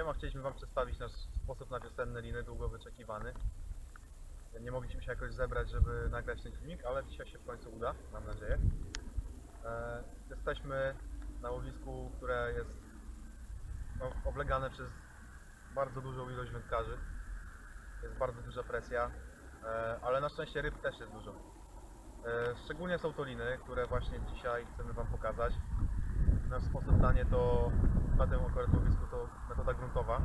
Siema, chcieliśmy Wam przedstawić nasz sposób na wiosenne liny, długo wyczekiwany. Nie mogliśmy się jakoś zebrać, żeby nagrać ten filmik, ale dzisiaj się w końcu uda, mam nadzieję. E, jesteśmy na łowisku, które jest no, oblegane przez bardzo dużą ilość wędkarzy. Jest bardzo duża presja, e, ale na szczęście ryb też jest dużo. E, szczególnie są to liny, które właśnie dzisiaj chcemy Wam pokazać. Nasz sposób danie to na tym akurat łowisku to metoda gruntowa.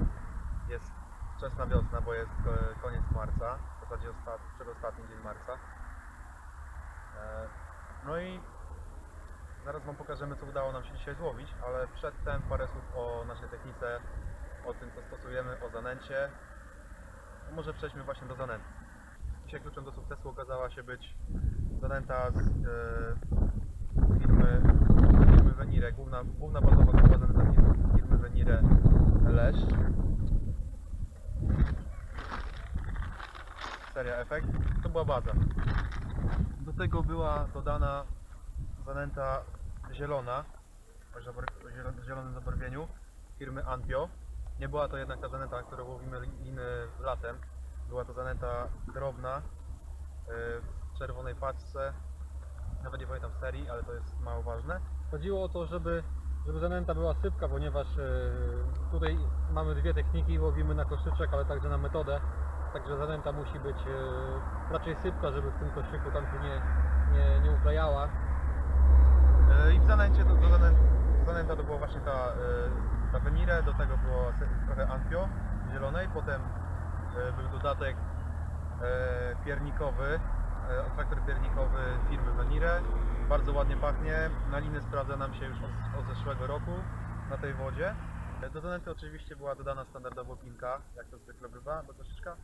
Jest wczesna wiosna, bo jest koniec marca, w zasadzie ostat, przedostatni dzień marca. E, No i zaraz Wam pokażemy co udało nam się dzisiaj złowić, ale przedtem parę słów o naszej technice, o tym co stosujemy, o zanęcie. Może przejdźmy właśnie do zanęty. Dzisiaj kluczem do sukcesu okazała się być zanęta z e, firmy Venire, główna, główna bazowa grupa zanęta firmy, Venire Leszcz. Seria Efekt. To była baza. Do tego była dodana zanęta zielona, o zielonym zabarwieniu firmy Anpio. Nie była to jednak ta zanęta, którą łowimy liny latem. Była to zanęta drobna, yy, w czerwonej paczce. Nawet nie pamiętam serii, ale to jest mało ważne. Chodziło o to, żeby, żeby zanęta była sypka, ponieważ e, tutaj mamy dwie techniki, łowimy na koszyczek, ale także na metodę. Także zanęta musi być e, raczej sypka, żeby w tym koszyku tam się nie, nie, nie uklejała. Yy, I w zanęcie, to, zanę, zanęta to była właśnie ta, ta Venire, do tego było trochę Anpio zielonej, potem był dodatek piernikowy, yy, traktor piernikowy firmy Venire. Bardzo ładnie pachnie, na liny sprawdza nam się już od, od zeszłego roku na tej wodzie. Yy, Do zanęty oczywiście była dodana standardowo pinka, jak to zwykle bywa, do koszyczka.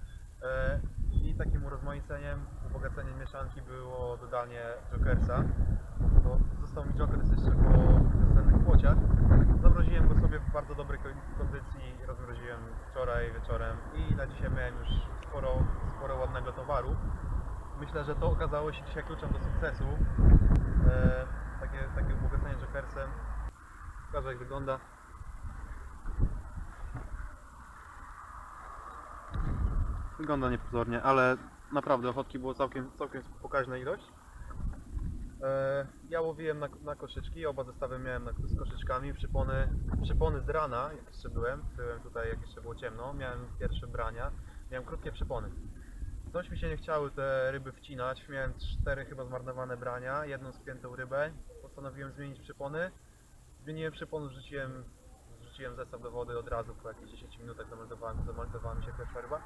Yy, I takim urozmaiceniem, ubogaceniem mieszanki było dodanie Jokersa bo został mi Jokers jeszcze po wiosennych płociach. Zamroziłem go sobie w bardzo dobrej ko- kondycji, rozmroziłem wczoraj wieczorem i na dzisiaj miałem już sporo, sporo ładnego towaru. Myślę, że to okazało się dzisiaj kluczem do sukcesu. E, takie, takie ubogacenie Jokersem. Pokażę jak wygląda. Wygląda niepozornie, ale naprawdę ochotki było całkiem, całkiem pokaźna ilość. E, Ja łowiłem na, na koszyczki, oba zestawy miałem na, z koszyczkami, przypony, przypony z rana, jak jeszcze byłem, byłem tutaj jak jeszcze było ciemno, miałem pierwsze brania, miałem krótkie przypony. Coś mi się nie chciały te ryby wcinać, miałem cztery chyba zmarnowane brania, jedną spiętą rybę, postanowiłem zmienić przypony, zmieniłem przypony, wrzuciłem, wrzuciłem zestaw do wody od razu, po jakichś 10 minutach zameldowałem, zameldowała mi się pierwsza ryba.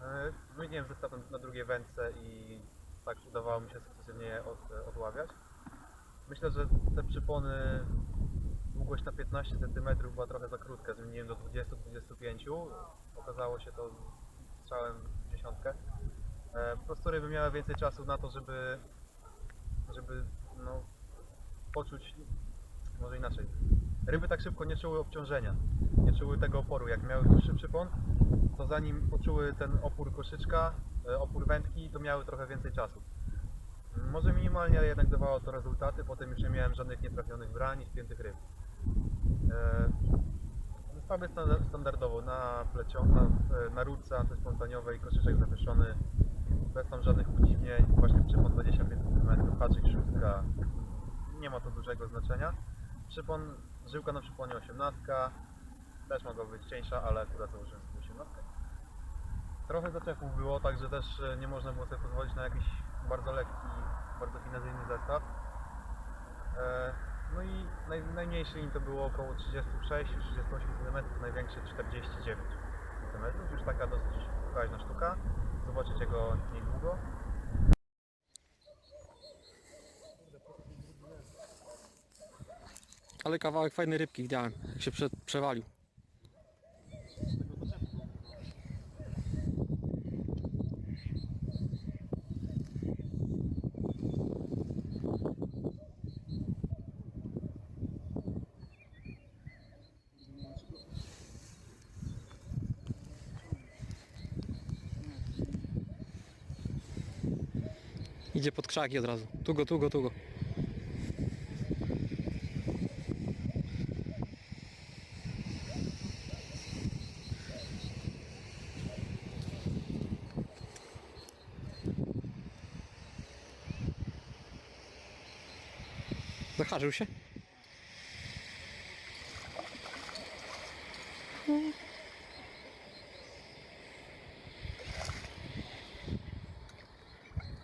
E, Zmieniłem zestaw na, drugiej wędce i tak udawało mi się sukcesywnie je od, odławiać. Myślę, że te przypony, długość na 15 cm była trochę za krótka, zmieniłem do 20-25. Okazało się to strzałem w dziesiątkę. E, po prostu ryby miały więcej czasu na to, żeby, żeby no, poczuć, może inaczej. Ryby tak szybko nie czuły obciążenia, nie czuły tego oporu. Jak miały dłuższy przypon, to zanim poczuły ten opór koszyczka, e, opór wędki, to miały trochę więcej czasu. Może minimalnie, ale jednak dawało to rezultaty. Potem już nie miałem żadnych nietrafionych brań i spiętych ryb. E, standa- standardowo na plecią, na, e, rurce antyspontaniowej, koszyczek zawieszony, bez tam żadnych udziwnień, właśnie przypon 25 cm, haczyk szóstka, nie ma to dużego znaczenia. Przypon, żyłka na przyponie 18, też mogła być cieńsza, ale akurat założyłem sobie 18. Trochę zaczepów było, także też e, nie można było sobie pozwolić na jakiś bardzo lekki, bardzo finezyjny zestaw. No i naj, najmniejszy im to było około 36-38 cm, największy 49 cm. Już taka dosyć pokaźna sztuka. Zobaczycie go niedługo. Ale kawałek fajnej rybki widziałem, jak się prze, przewalił. Idzie pod krzaki od razu. Tu go, tu go, tu go. Zaharzył się?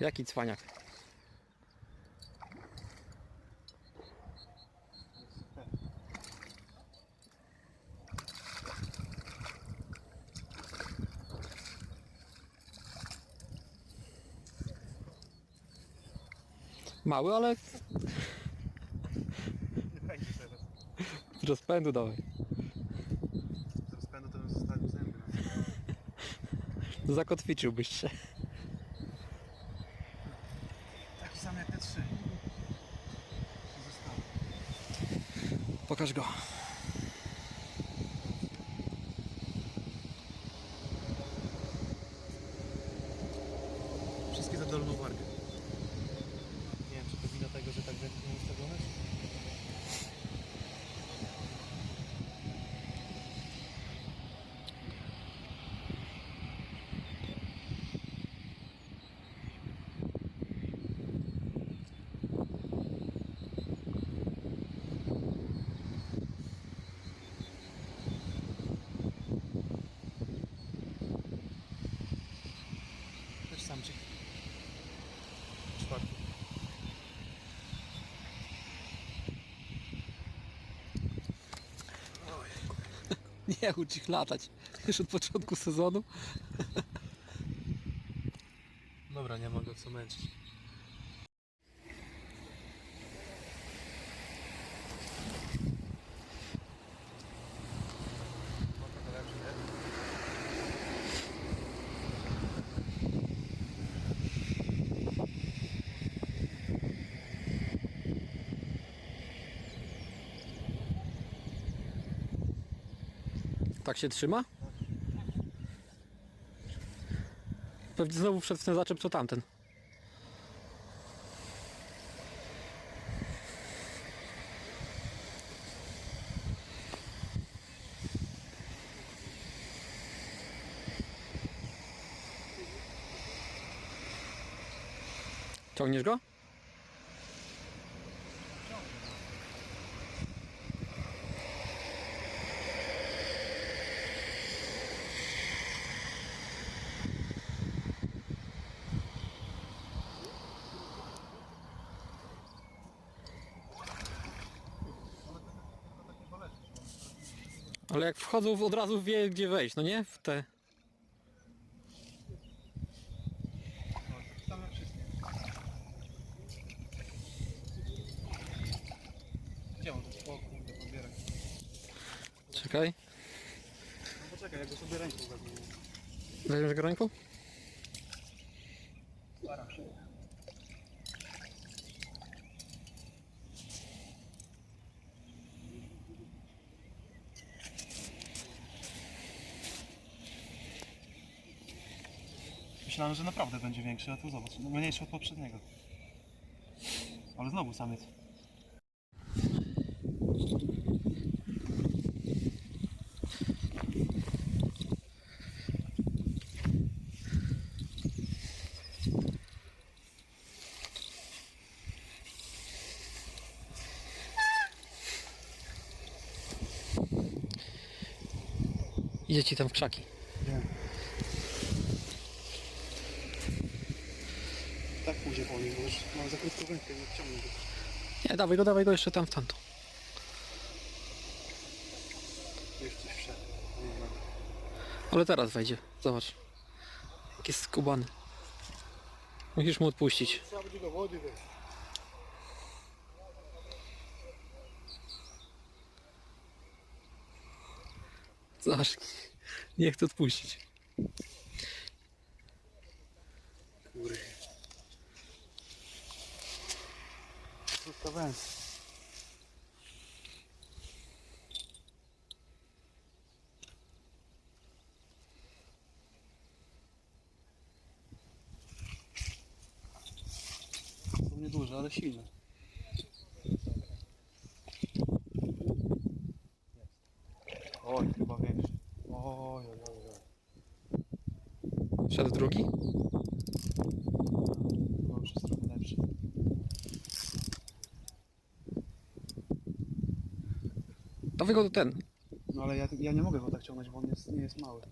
Jaki cwaniak. Mały, ale z rozpędu dawaj. Z rozpędu to bym zostawił zęby. Zakotwiczyłbyś się. Taki sam jak te trzy. Zostały. Pokaż go. Wszystkie za dolną wargę. Nie wiem, czy to wina tego, że tak wędki nie ustawione? Też samczyk. Czwarty. Nie ucz ich latać. Już od początku sezonu. Dobra, nie mogę co męczyć. Tak się trzyma? Pewnie znowu wszedł w ten zaczep co tamten. Ciągniesz go? Ale jak wchodzą od razu wie gdzie wejść, no nie? W te... Same wszystkie. Gdzie on to? O kurde, pobieraj. Czekaj. No poczekaj, ja go sobie ręką wezmę. Weźmiesz go ręką? Staram się. Myślałem, że naprawdę będzie większy, a tu zobacz, no mniejszy od poprzedniego. Ale znowu samiec. Idzie ci tam w krzaki. Wiem. Pójdzie po nim, bo już mam za krótką rękę, nie wciągnę go. Nie, dawaj go, dawaj go jeszcze tam w tamtą. Już coś wszedł. Nie. Ale teraz wejdzie. Zobacz. Jak jest skubany. Musisz mu odpuścić. Trzeba będzie do wody wejść. Zobacz. Nie chcę odpuścić. Kurde. Zostawiałem. Są nieduże, ale silne. Oj, chyba większy. Oj, oj, oj, oj. Szedł drugi? No już jest trochę lepszy. Go ten. No ale ja, ja nie mogę go tak ciągnąć, bo on jest, nie jest mały.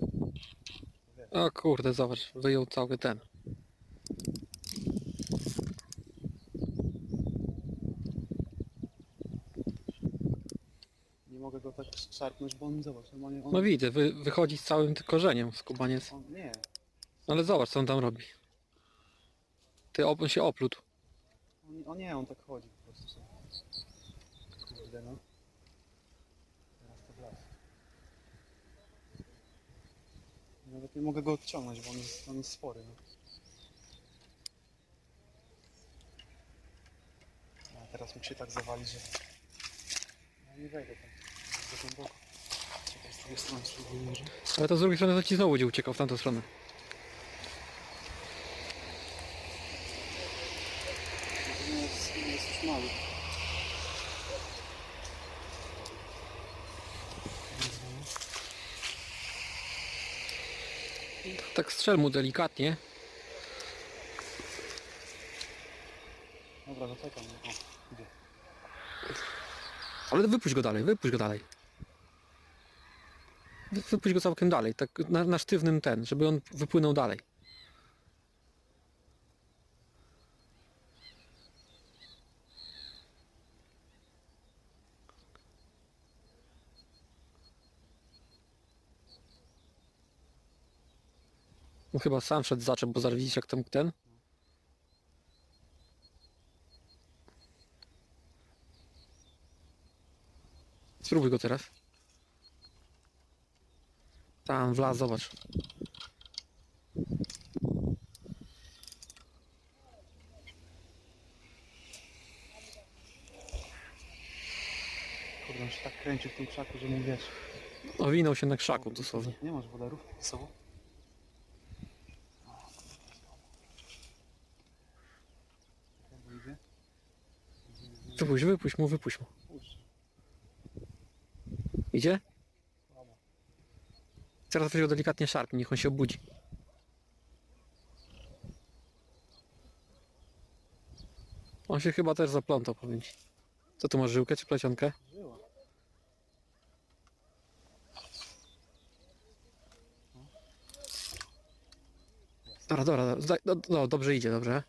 O kurde, zobacz, wyjął cały ten. Nie mogę go tak szarpnąć, bo on, zobacz, normalnie on... No widzę, wy, wychodzi z całym tym korzeniem skubaniec. on nie, Ale zobacz co on tam robi. Ty op- on się oplótł. on, on nie, on tak chodzi po prostu sobie. Kurde no. Teraz to wlazł. Nawet nie mogę go odciągnąć, bo on jest, on jest spory. No. A teraz mu się tak zawali, że... Ja nie wejdę tam. Głęboko. Z drugiej strony spróbuję. Ale to z drugiej strony to ci znowu będzie uciekał w tamtą stronę. Nie jest, nie jest już mały. Tak strzel mu delikatnie. Dobra, zaczekam. O, idzie. Ale wypuść go dalej, wypuść go dalej. Wy- Wypuść go całkiem dalej, tak na, na sztywnym ten, żeby on wypłynął dalej. No chyba sam szedł zaczep, bo widzisz jak tam ten. Spróbuj go teraz. Tam wlazł, zobacz. Kurde, on się tak kręci w tym krzaku, że mu wiesz. Owinął się na krzaku dosłownie. Nie masz wodarów z sobą? Jak to idzie? Wypuść, wypuść mu, wypuść mu. Idzie? Teraz weź go delikatnie szarpnij, niech on się obudzi. On się chyba też zaplątał, powiem ci. Co tu masz, żyłkę czy plecionkę? Żyła. Dobra, dobra, zdaj, no, no, dobrze idzie, dobrze.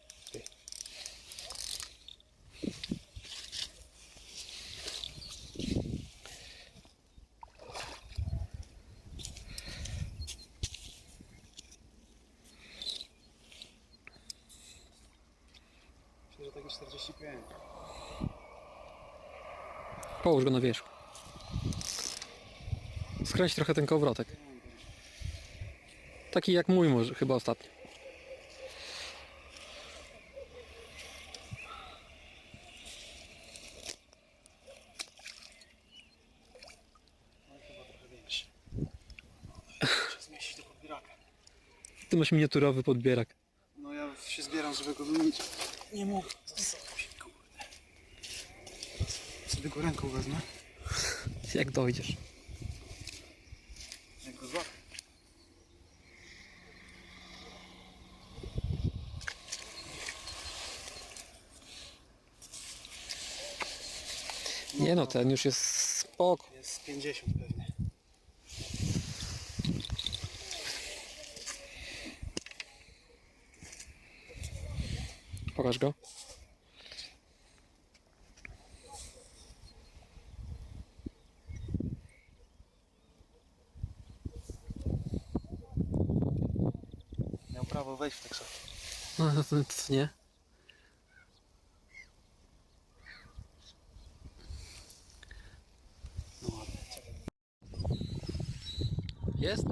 Myślę, że takie 45. Połóż go na wierzchu. Skręć trochę ten kołowrotek. Taki jak mój może, chyba ostatnio. Ty masz miniaturowy podbierak. No ja się zbieram, żeby go wymienić. Nie mógł. Zastanów się, kurde. Go ręką wezmę. Jak dojdziesz. Jak go złapię. Nie no, ten już jest spoko. Jest 50 pewnie. Pokaż go. Miał prawo wejść w tak sobie. To co nie? Ładnie. czekaj. Jest?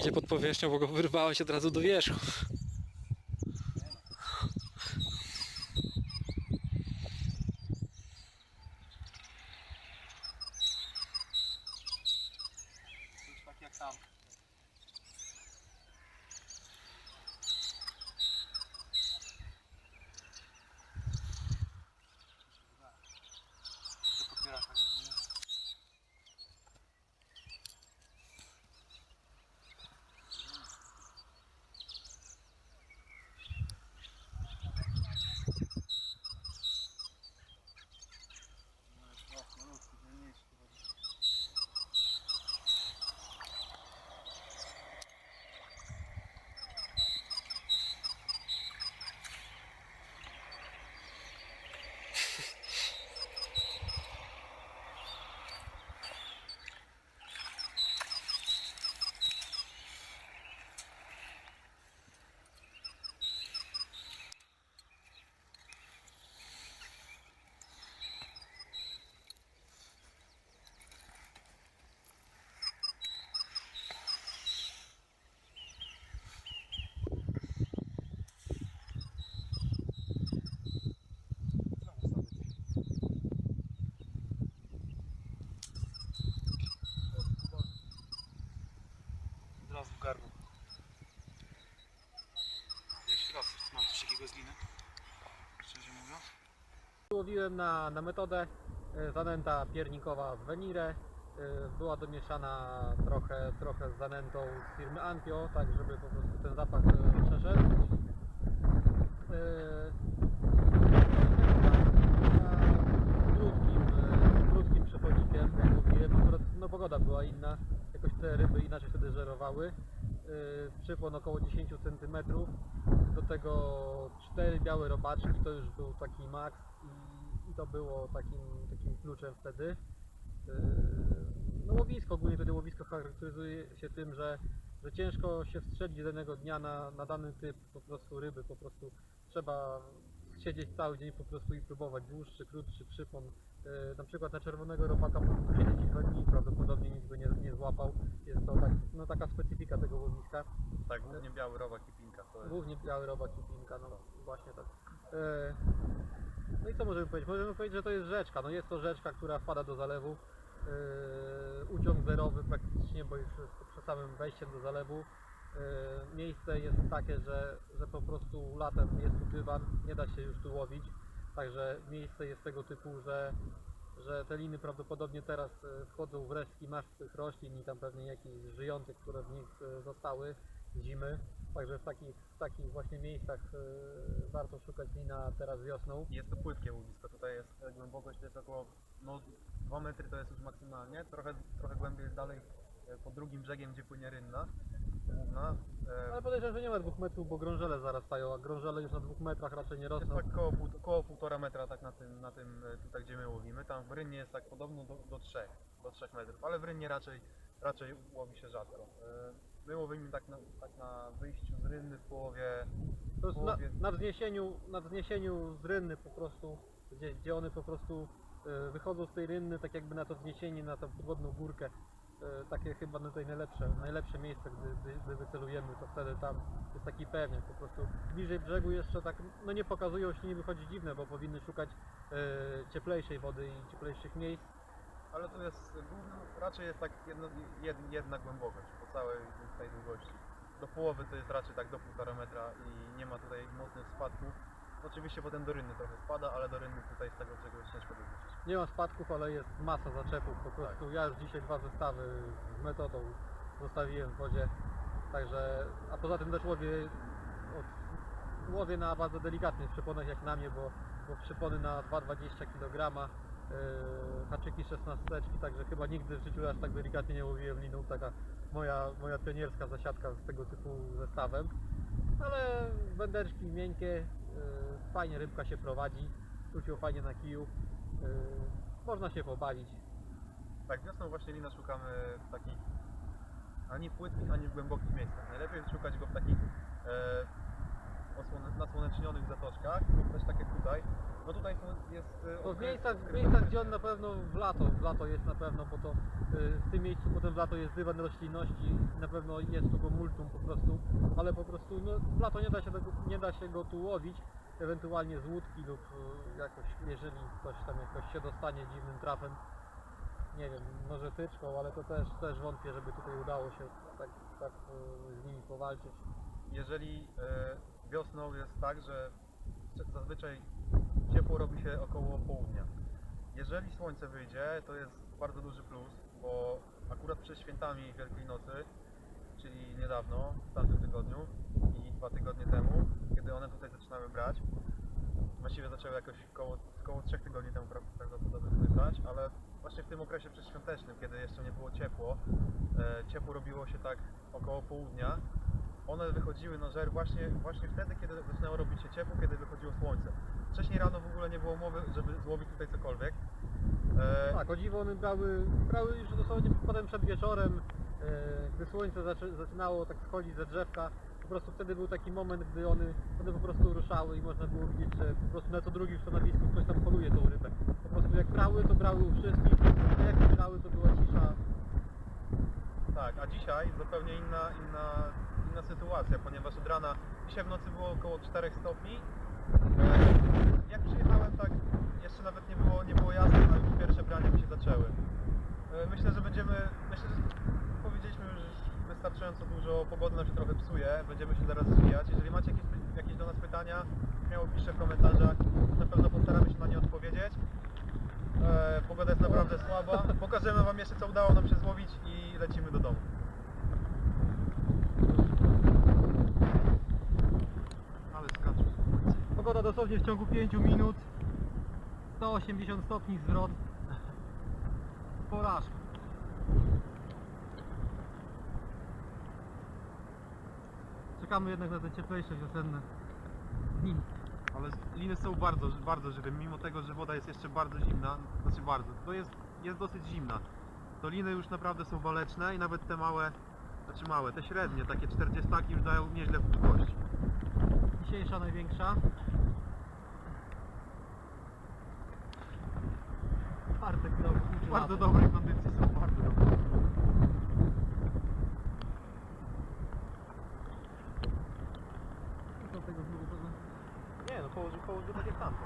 Gdzie pod powierzchnią, bo go wyrwałeś od razu do wierzchu. Już tak jak sam. Do podbieraka, nie? Łowiłem na, na metodę e, zanęta piernikowa w Venire. E, Była domieszana trochę, trochę z zanętą z firmy Antio, tak żeby po prostu ten zapach e, przeszedł. Krótkim, krótkim przechodzikiem, jak mówiłem, akurat no, pogoda była inna, jakoś te ryby inaczej wtedy żerowały. Przypłon około 10 cm, do tego cztery białe robaczki, to już był taki maks i, to było takim, takim kluczem wtedy. Yy, No łowisko, ogólnie wtedy łowisko charakteryzuje się tym, że, że ciężko się wstrzelić jednego dnia na, na dany typ po prostu ryby, po prostu trzeba siedzieć cały dzień po prostu i próbować dłuższy, krótszy przypon. Yy, Na przykład na czerwonego robaka po prostu siedzieć dwa dni prawdopodobnie nic go nie, nie złapał. Jest to tak, no, taka specyfika tego łowiska. Tak, głównie biały robak i pinka. To jest... Głównie biały robak i pinka, no właśnie tak. E, No i co możemy powiedzieć? Możemy powiedzieć, że to jest rzeczka. No jest to rzeczka, która wpada do zalewu. E, Uciąg zerowy praktycznie, bo już przed samym wejściem do zalewu. E, Miejsce jest takie, że, że po prostu latem jest tu dywan, nie da się już tu łowić. Także miejsce jest tego typu, że, że te liny prawdopodobnie teraz e, wchodzą w resztki martwych roślin i tam pewnie jakichś żyjących, które w nich e, zostały zimy. Także w takich, w takich właśnie miejscach e, warto szukać lina teraz wiosną. Jest to płytkie łowisko, tutaj jest e, głębokość to jest około no, 2 metry to jest już maksymalnie, trochę, trochę głębiej jest dalej e, pod drugim brzegiem, gdzie płynie rynna główna. E, Ale podejrzewam, że nie ma dwóch metrów, bo grążele zarastają, a grążele już na dwóch metrach raczej nie jest rosną. tak koło, pół, koło półtora metra tak na tym, na tym e, tutaj gdzie my łowimy. Tam w rynnie jest tak podobno do, do 3, do 3 metrów, ale w rynnie raczej, raczej łowi się rzadko. E, My łowimy tak na, tak na wyjściu z rynny w połowie, To jest na, połowie na, wzniesieniu, na wzniesieniu z rynny po prostu, gdzie, gdzie one po prostu e, wychodzą z tej rynny, tak jakby na to wzniesienie, na tą podwodną górkę. E, Takie chyba tutaj najlepsze, najlepsze miejsce, gdy, gdy, gdy wycelujemy, to wtedy tam jest taki pewniak po prostu. Bliżej brzegu jeszcze tak, no nie pokazują się, nie wychodzi dziwne, bo powinny szukać e, cieplejszej wody i cieplejszych miejsc. Ale to jest raczej jest tak jedna, jed, jedna głębokość po całej tej długości. Do połowy to jest raczej tak do półtora metra i nie ma tutaj mocnych spadków. Oczywiście potem do rynny trochę spada, ale do rynny tutaj z tego jest ciężko dorzucić. Nie ma spadków, ale jest masa zaczepów po prostu. Ja już dzisiaj dwa zestawy z metodą zostawiłem w wodzie. Także, a poza tym też łowię, od, łowię na bardzo delikatnych przyponach jak na mnie, bo, bo przypony na 2,20 kg, haczyki 16, także chyba nigdy w życiu aż tak delikatnie nie łowiłem liną. Taka moja, moja pionierska zasiadka z tego typu zestawem. Ale wędeczki miękkie, yy, fajnie rybka się prowadzi, czuć ją fajnie na kiju. Yy, można się pobawić. Tak, wiosną właśnie lina szukamy w takich ani płytkich, ani w głębokich miejscach. Najlepiej szukać go w takich e, nasłonecznionych zatoczkach, też tak jak tutaj. No tutaj są, jest... e, To w miejscach, w miejscach gdzie on na pewno w lato, w lato jest na pewno, bo to yy, w tym miejscu potem w lato jest dywan roślinności, na pewno jest tu go multum po prostu, ale po prostu no, w lato nie da się, tego, nie da się go tu łowić, ewentualnie z łódki lub yy, jakoś, jeżeli ktoś tam jakoś się dostanie dziwnym trafem, nie wiem, może tyczką, ale to też, też wątpię, żeby tutaj udało się tak, tak z nimi powalczyć. jeżeli e, wiosną jest tak, że zazwyczaj ciepło robi się około południa. Jeżeli słońce wyjdzie, to jest bardzo duży plus, bo akurat przed świętami Wielkiej Nocy, czyli niedawno, w tamtym tygodniu i dwa tygodnie temu, kiedy one tutaj zaczynały brać, właściwie zaczęły jakoś koło, koło trzech tygodni temu pra- prawdopodobnie tutaj ale właśnie w tym okresie przedświątecznym, kiedy jeszcze nie było ciepło, e, ciepło robiło się tak około południa, one wychodziły na żer właśnie, właśnie wtedy, kiedy zaczynało robić się ciepło, kiedy wychodziło słońce. Wcześniej rano w ogóle nie było mowy, żeby złowić tutaj cokolwiek. E, Tak, o dziwo one brały, brały już dosłownie potem przed wieczorem, e, gdy słońce zaczynało tak schodzić ze drzewka. Po prostu wtedy był taki moment, gdy one, one po prostu ruszały i można było widzieć, że po prostu na co drugim stanowisku ktoś tam poluje tą rybę. Po prostu jak brały, to brały u wszystkich, a jak nie brały, to była cisza. Tak, a dzisiaj zupełnie inna, inna, inna sytuacja, ponieważ od rana, dzisiaj w nocy było około 4 stopni. E, Jak przyjechałem, tak jeszcze nawet nie było, nie było jasno, a już pierwsze brania mi się zaczęły. E, Myślę, że będziemy, myślę, że powiedzieliśmy już wystarczająco dużo, pogoda nam się trochę psuje, będziemy się zaraz zwijać. Jeżeli macie jakieś, jakieś do nas pytania, śmiało piszcie w komentarzach. Na pewno postaramy się na nie odpowiedzieć. E, pogoda jest naprawdę słaba. Pokażemy Wam jeszcze co udało nam się złowić i lecimy do domu. Ale skaczą. Pogoda dosłownie w ciągu 5 minut. 180 stopni zwrot. Porażka. Czekamy jednak na te cieplejsze wiosenne dni. Ale liny są bardzo, bardzo żywe, mimo tego, że woda jest jeszcze bardzo zimna, znaczy bardzo, to jest, jest dosyć zimna. To liny już naprawdę są waleczne i nawet te małe, znaczy małe, te średnie, takie 40 już dają nieźle w kość. Dzisiejsza największa. Bardzo dobrej kondycji są, bardzo dobre. Co tego znowu pewne? Nie no, położył, położył tak jak tamte.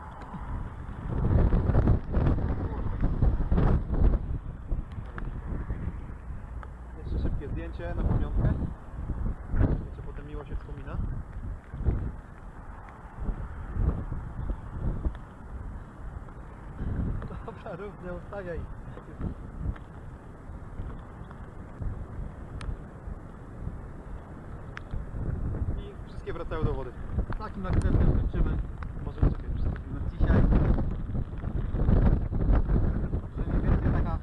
Jeszcze szybkie zdjęcie na pamiątkę. Jeszcze potem miło się wspomina. Dobra, rób, nie ustawiaj. I wszystkie wracają do wody. Takim akcentem kończymy Może czekaj, przystawimy. dzisiaj. Że mniej więcej taka,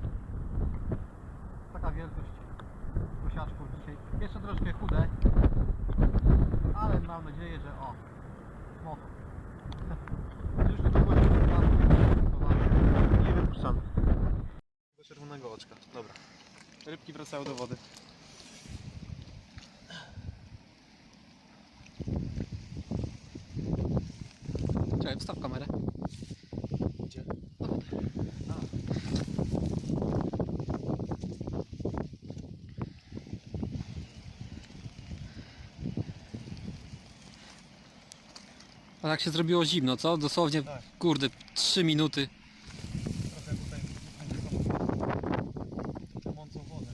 taka wielkość prosiaczków dzisiaj. Jeszcze troszkę chude, ale mam nadzieję, że o, moto. Już niedługo się spotkamy. Nie wypuszczamy. Do czerwonego oczka. Dobra. Wracają do wody. Czekaj, wstaw kamerę. Gdzie? A jak się zrobiło zimno, co? Dosłownie, Tak. kurde, 3 minuty. Trochę tutaj mącą wodę.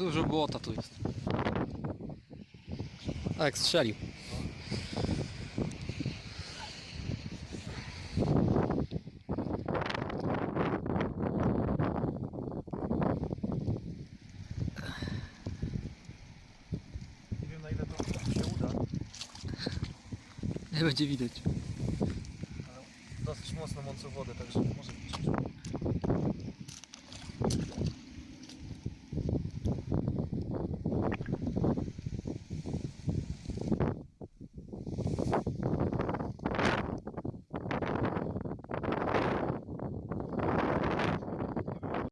Dużo błota tu jest. A jak strzelił. Nie wiem na ile to się uda, Nie będzie widać.